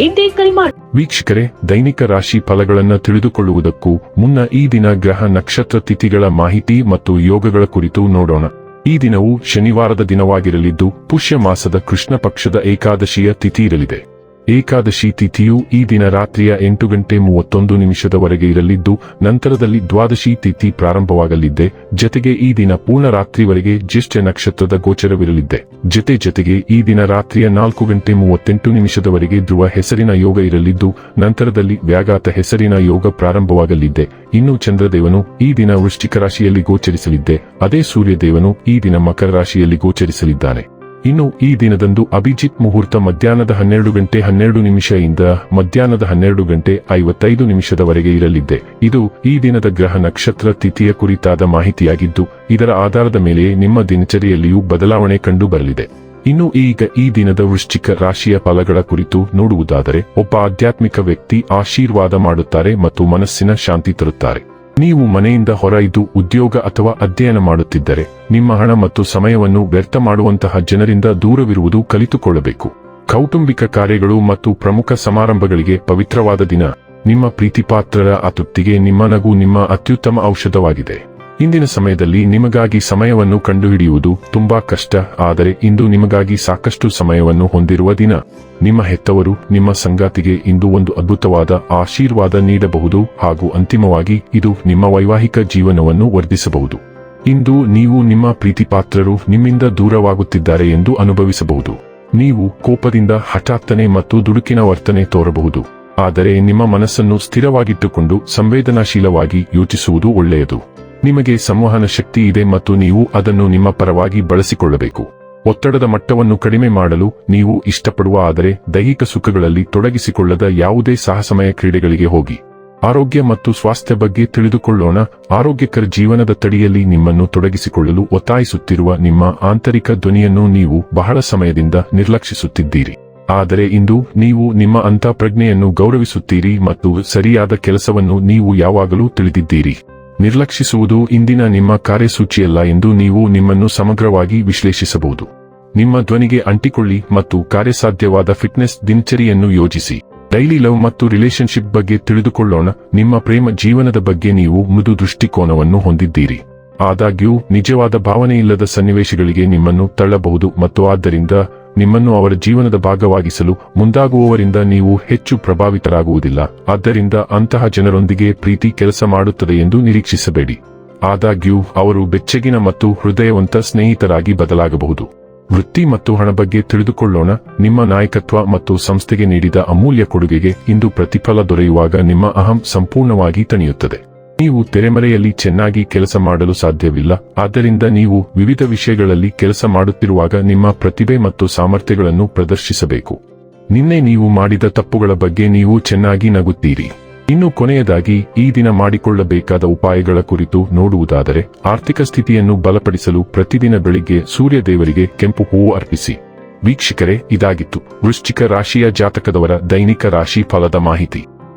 ಹಿಂದೆ ಕರೆ ಮಾಡಿ. ವೀಕ್ಷಕರೇ, ದೈನಿಕ ರಾಶಿ ಫಲಗಳನ್ನು ತಿಳಿದುಕೊಳ್ಳುವುದಕ್ಕೂ ಮುನ್ನ ಈ ದಿನ ಗ್ರಹ ನಕ್ಷತ್ರ ತಿಥಿಗಳ ಮಾಹಿತಿ ಮತ್ತು ಯೋಗಗಳ ಕುರಿತು ನೋಡೋಣ. ಈ ದಿನವು ಶನಿವಾರದ ದಿನವಾಗಿರಲಿದ್ದು ಪುಷ್ಯ ಮಾಸದ ಕೃಷ್ಣ ಪಕ್ಷದ ಏಕಾದಶಿಯ ತಿಥಿ ಇರಲಿದೆ. ಏಕಾದಶಿ ತಿಥಿಯು ಈ ದಿನ ರಾತ್ರಿಯ ಎಂಟು ಗಂಟೆ ಮೂವತ್ತೊಂದು ನಿಮಿಷದವರೆಗೆ ಇರಲಿದ್ದು, ನಂತರದಲ್ಲಿ ದ್ವಾದಶಿ ತಿಥಿ ಪ್ರಾರಂಭವಾಗಲಿದ್ದೆ. ಜತೆಗೆ ಈ ದಿನ ಪೂರ್ಣ ರಾತ್ರಿವರೆಗೆ ಜ್ಯೇಷ್ಠ ನಕ್ಷತ್ರದ ಗೋಚರವಿರಲಿದ್ದೆ. ಜತೆ ಜತೆಗೆ ಈ ದಿನ ರಾತ್ರಿಯ ನಾಲ್ಕು ಗಂಟೆ ಮೂವತ್ತೆಂಟು ನಿಮಿಷದವರೆಗೆ ಧ್ರುವ ಹೆಸರಿನ ಯೋಗ ಇರಲಿದ್ದು, ನಂತರದಲ್ಲಿ ವ್ಯಾಘಾತ ಹೆಸರಿನ ಯೋಗ ಪ್ರಾರಂಭವಾಗಲಿದ್ದೆ. ಇನ್ನು ಚಂದ್ರದೇವನು ಈ ದಿನ ವೃಶ್ಚಿಕ ರಾಶಿಯಲ್ಲಿ ಗೋಚರಿಸಲಿದ್ದೆ. ಅದೇ ಸೂರ್ಯದೇವನು ಈ ದಿನ ಮಕರ ರಾಶಿಯಲ್ಲಿ ಗೋಚರಿಸಲಿದ್ದಾನೆ. ಇನ್ನು ಈ ದಿನದಂದು ಅಭಿಜಿತ್ ಮುಹೂರ್ತ ಮಧ್ಯಾಹ್ನದ ಹನ್ನೆರಡು ಗಂಟೆ ಹನ್ನೆರಡು ನಿಮಿಷದಿಂದ ಮಧ್ಯಾಹ್ನದ ಹನ್ನೆರಡು ಗಂಟೆ ಐವತ್ತೈದು ನಿಮಿಷದವರೆಗೆ ಇರಲಿದ್ದೆ. ಇದು ಈ ದಿನದ ಗ್ರಹ ನಕ್ಷತ್ರ ತಿಥಿಯ ಕುರಿತಾದ ಮಾಹಿತಿಯಾಗಿದ್ದು, ಇದರ ಆಧಾರದ ಮೇಲೆ ನಿಮ್ಮ ದಿನಚರಿಯಲ್ಲಿಯೂ ಬದಲಾವಣೆ ಕಂಡು ಬರಲಿದೆ ಇನ್ನು ಈಗ ಈ ದಿನದ ವೃಶ್ಚಿಕ ರಾಶಿಯ ಫಲಗಳ ಕುರಿತು ನೋಡುವುದಾದರೆ, ಒಬ್ಬ ಆಧ್ಯಾತ್ಮಿಕ ವ್ಯಕ್ತಿ ಆಶೀರ್ವಾದ ಮಾಡುತ್ತಾರೆ ಮತ್ತು ಮನಸ್ಸಿನ ಶಾಂತಿ ತರುತ್ತಾರೆ. ನೀವು ಮನೆಯಿಂದ ಹೊರ ಉದ್ಯೋಗ ಅಥವಾ ಅಧ್ಯಯನ ಮಾಡುತ್ತಿದ್ದರೆ, ನಿಮ್ಮ ಹಣ ಮತ್ತು ಸಮಯವನ್ನು ವ್ಯರ್ಥ ಮಾಡುವಂತಹ ಜನರಿಂದ ದೂರವಿರುವುದು ಕಲಿತುಕೊಳ್ಳಬೇಕು. ಕೌಟುಂಬಿಕ ಕಾರ್ಯಗಳು ಮತ್ತು ಪ್ರಮುಖ ಸಮಾರಂಭಗಳಿಗೆ ಪವಿತ್ರವಾದ ದಿನ. ನಿಮ್ಮ ಪ್ರೀತಿಪಾತ್ರರ ಅತೃಪ್ತಿಗೆ ನಿಮ್ಮ ನಗು ನಿಮ್ಮ ಅತ್ಯುತ್ತಮ ಔಷಧವಾಗಿದೆ. ಇಂದಿನ ಸಮಯದಲ್ಲಿ ನಿಮಗಾಗಿ ಸಮಯವನ್ನು ಕಂಡುಹಿಡಿಯುವುದು ತುಂಬಾ ಕಷ್ಟ, ಆದರೆ ಇಂದು ನಿಮಗಾಗಿ ಸಾಕಷ್ಟು ಸಮಯವನ್ನು ಹೊಂದಿರುವ ದಿನ. ನಿಮ್ಮ ಹೆತ್ತವರು ನಿಮ್ಮ ಸಂಗಾತಿಗೆ ಇಂದು ಒಂದು ಅದ್ಭುತವಾದ ಆಶೀರ್ವಾದ ನೀಡಬಹುದು ಹಾಗೂ ಅಂತಿಮವಾಗಿ ಇದು ನಿಮ್ಮ ವೈವಾಹಿಕ ಜೀವನವನ್ನು ವರ್ಧಿಸಬಹುದು. ಇಂದು ನೀವು ನಿಮ್ಮ ಪ್ರೀತಿಪಾತ್ರರು ನಿಮ್ಮಿಂದ ದೂರವಾಗುತ್ತಿದ್ದಾರೆ ಎಂದು ಅನುಭವಿಸಬಹುದು. ನೀವು ಕೋಪದಿಂದ ಹಠಾತ್ತನೆ ಮತ್ತು ದುಡುಕಿನ ವರ್ತನೆ ತೋರಬಹುದು. ಆದರೆ ನಿಮ್ಮ ಮನಸ್ಸನ್ನು ಸ್ಥಿರವಾಗಿಟ್ಟುಕೊಂಡು ಸಂವೇದನಾಶೀಲವಾಗಿ ಯೋಚಿಸುವುದು ಒಳ್ಳೆಯದು. ನಿಮಗೆ ಸಂವಹನ ಶಕ್ತಿ ಇದೆ ಮತ್ತು ನೀವು ಅದನ್ನು ನಿಮ್ಮ ಪರವಾಗಿ ಬಳಸಿಕೊಳ್ಳಬೇಕು. ಒತ್ತಡದ ಮಟ್ಟವನ್ನು ಕಡಿಮೆ ಮಾಡಲು ನೀವು ಇಷ್ಟಪಡುವ ಆದರೆ ದೈಹಿಕ ಸುಖಗಳಲ್ಲಿ ತೊಡಗಿಸಿಕೊಳ್ಳದ ಯಾವುದೇ ಸಾಹಸಮಯ ಕ್ರೀಡೆಗಳಿಗೆ ಹೋಗಿ. ಆರೋಗ್ಯ ಮತ್ತು ಸ್ವಾಸ್ಥ್ಯ ಬಗ್ಗೆ ತಿಳಿದುಕೊಳ್ಳೋಣ. ಆರೋಗ್ಯಕರ ಜೀವನದ ತಡಿಯಲ್ಲಿ ನಿಮ್ಮನ್ನು ತೊಡಗಿಸಿಕೊಳ್ಳಲು ಒತ್ತಾಯಿಸುತ್ತಿರುವ ನಿಮ್ಮ ಆಂತರಿಕ ಧ್ವನಿಯನ್ನು ನೀವು ಬಹಳ ಸಮಯದಿಂದ ನಿರ್ಲಕ್ಷಿಸುತ್ತಿದ್ದೀರಿ. ಆದರೆ ಇಂದು ನೀವು ನಿಮ್ಮ ಅಂತಃಪ್ರಜ್ಞೆಯನ್ನು ಗೌರವಿಸುತ್ತೀರಿ ಮತ್ತು ಸರಿಯಾದ ಕೆಲಸವನ್ನು ನೀವು ಯಾವಾಗಲೂ ತಿಳಿದಿದ್ದೀರಿ. ನಿರ್ಲಕ್ಷಿಸುವುದು ಇಂದಿನ ನಿಮ್ಮ ಕಾರ್ಯಸೂಚಿಯಲ್ಲ ಎಂದು ನೀವು ನಿಮ್ಮನ್ನು ಸಮಗ್ರವಾಗಿ ವಿಶ್ಲೇಷಿಸಬಹುದು. ನಿಮ್ಮ ಧ್ವನಿಗೆ ಅಂಟಿಕೊಳ್ಳಿ ಮತ್ತು ಕಾರ್ಯಸಾಧ್ಯವಾದ ಫಿಟ್ನೆಸ್ ದಿನಚರಿಯನ್ನು ಯೋಜಿಸಿ. ಡೈಲಿ ಲವ್ ಮತ್ತು ರಿಲೇಶನ್ಶಿಪ್ ಬಗ್ಗೆ ತಿಳಿದುಕೊಳ್ಳೋಣ. ನಿಮ್ಮ ಪ್ರೇಮ ಜೀವನದ ಬಗ್ಗೆ ನೀವು ಮೃದು ದೃಷ್ಟಿಕೋನವನ್ನು ಹೊಂದಿದ್ದೀರಿ. ಆದಾಗ್ಯೂ, ನಿಜವಾದ ಭಾವನೆಯಿಲ್ಲದ ಸನ್ನಿವೇಶಗಳಿಗೆ ನಿಮ್ಮನ್ನು ತಳ್ಳಬಹುದು ಮತ್ತು ಆದ್ದರಿಂದ ನಿಮ್ಮನ್ನು ಅವರ ಜೀವನದ ಭಾಗವಾಗಿಸಲು ಮುಂದಾಗುವವರಿಂದ ನೀವು ಹೆಚ್ಚು ಪ್ರಭಾವಿತರಾಗುವುದಿಲ್ಲ. ಆದ್ದರಿಂದ ಅಂತಹ ಜನರೊಂದಿಗೆ ಪ್ರೀತಿ ಕೆಲಸ ಮಾಡುತ್ತದೆ ಎಂದು ನಿರೀಕ್ಷಿಸಬೇಡಿ. ಆದಾಗ್ಯೂ, ಅವರು ಬೆಚ್ಚಗಿನ ಮತ್ತು ಹೃದಯವಂತ ಸ್ನೇಹಿತರಾಗಿ ಬದಲಾಗಬಹುದು. ವೃತ್ತಿ ಮತ್ತು ಹಣ ಬಗ್ಗೆ ತಿಳಿದುಕೊಳ್ಳೋಣ. ನಿಮ್ಮ ನಾಯಕತ್ವ ಮತ್ತು ಸಂಸ್ಥೆಗೆ ನೀಡಿದ ಅಮೂಲ್ಯ ಕೊಡುಗೆಗೆ ಇಂದು ಪ್ರತಿಫಲ ದೊರೆಯುವಾಗ ನಿಮ್ಮ ಅಹಂ ಸಂಪೂರ್ಣವಾಗಿ ತಣಿಯುತ್ತದೆ. ನೀವು ತೆರೆಮರೆಯಲ್ಲಿ ಚೆನ್ನಾಗಿ ಕೆಲಸ ಮಾಡಲು ಸಾಧ್ಯವಿಲ್ಲ. ಆದ್ದರಿಂದ ನೀವು ವಿವಿಧ ವಿಷಯಗಳಲ್ಲಿ ಕೆಲಸ ಮಾಡುತ್ತಿರುವಾಗ ನಿಮ್ಮ ಪ್ರತಿಭೆ ಮತ್ತು ಸಾಮರ್ಥ್ಯಗಳನ್ನು ಪ್ರದರ್ಶಿಸಬೇಕು. ನಿನ್ನೆ ನೀವು ಮಾಡಿದ ತಪ್ಪುಗಳ ಬಗ್ಗೆ ನೀವು ಚೆನ್ನಾಗಿ ನಗುತ್ತೀರಿ. ಇನ್ನು ಕೊನೆಯದಾಗಿ, ಈ ದಿನ ಮಾಡಿಕೊಳ್ಳಬೇಕಾದ ಉಪಾಯಗಳ ಕುರಿತು ನೋಡುವುದಾದರೆ, ಆರ್ಥಿಕ ಸ್ಥಿತಿಯನ್ನು ಬಲಪಡಿಸಲು ಪ್ರತಿದಿನ ಬೆಳಿಗ್ಗೆ ಸೂರ್ಯ ದೇವರಿಗೆ ಕೆಂಪು ಹೂವು ಅರ್ಪಿಸಿ. ವೀಕ್ಷಕರೇ, ಇದಾಗಿತ್ತು. ವೃಶ್ಚಿಕ ರಾಶಿಯ ಜಾತಕದವರ ದೈನಿಕ ರಾಶಿ ಫಲದ ಮಾಹಿತಿ.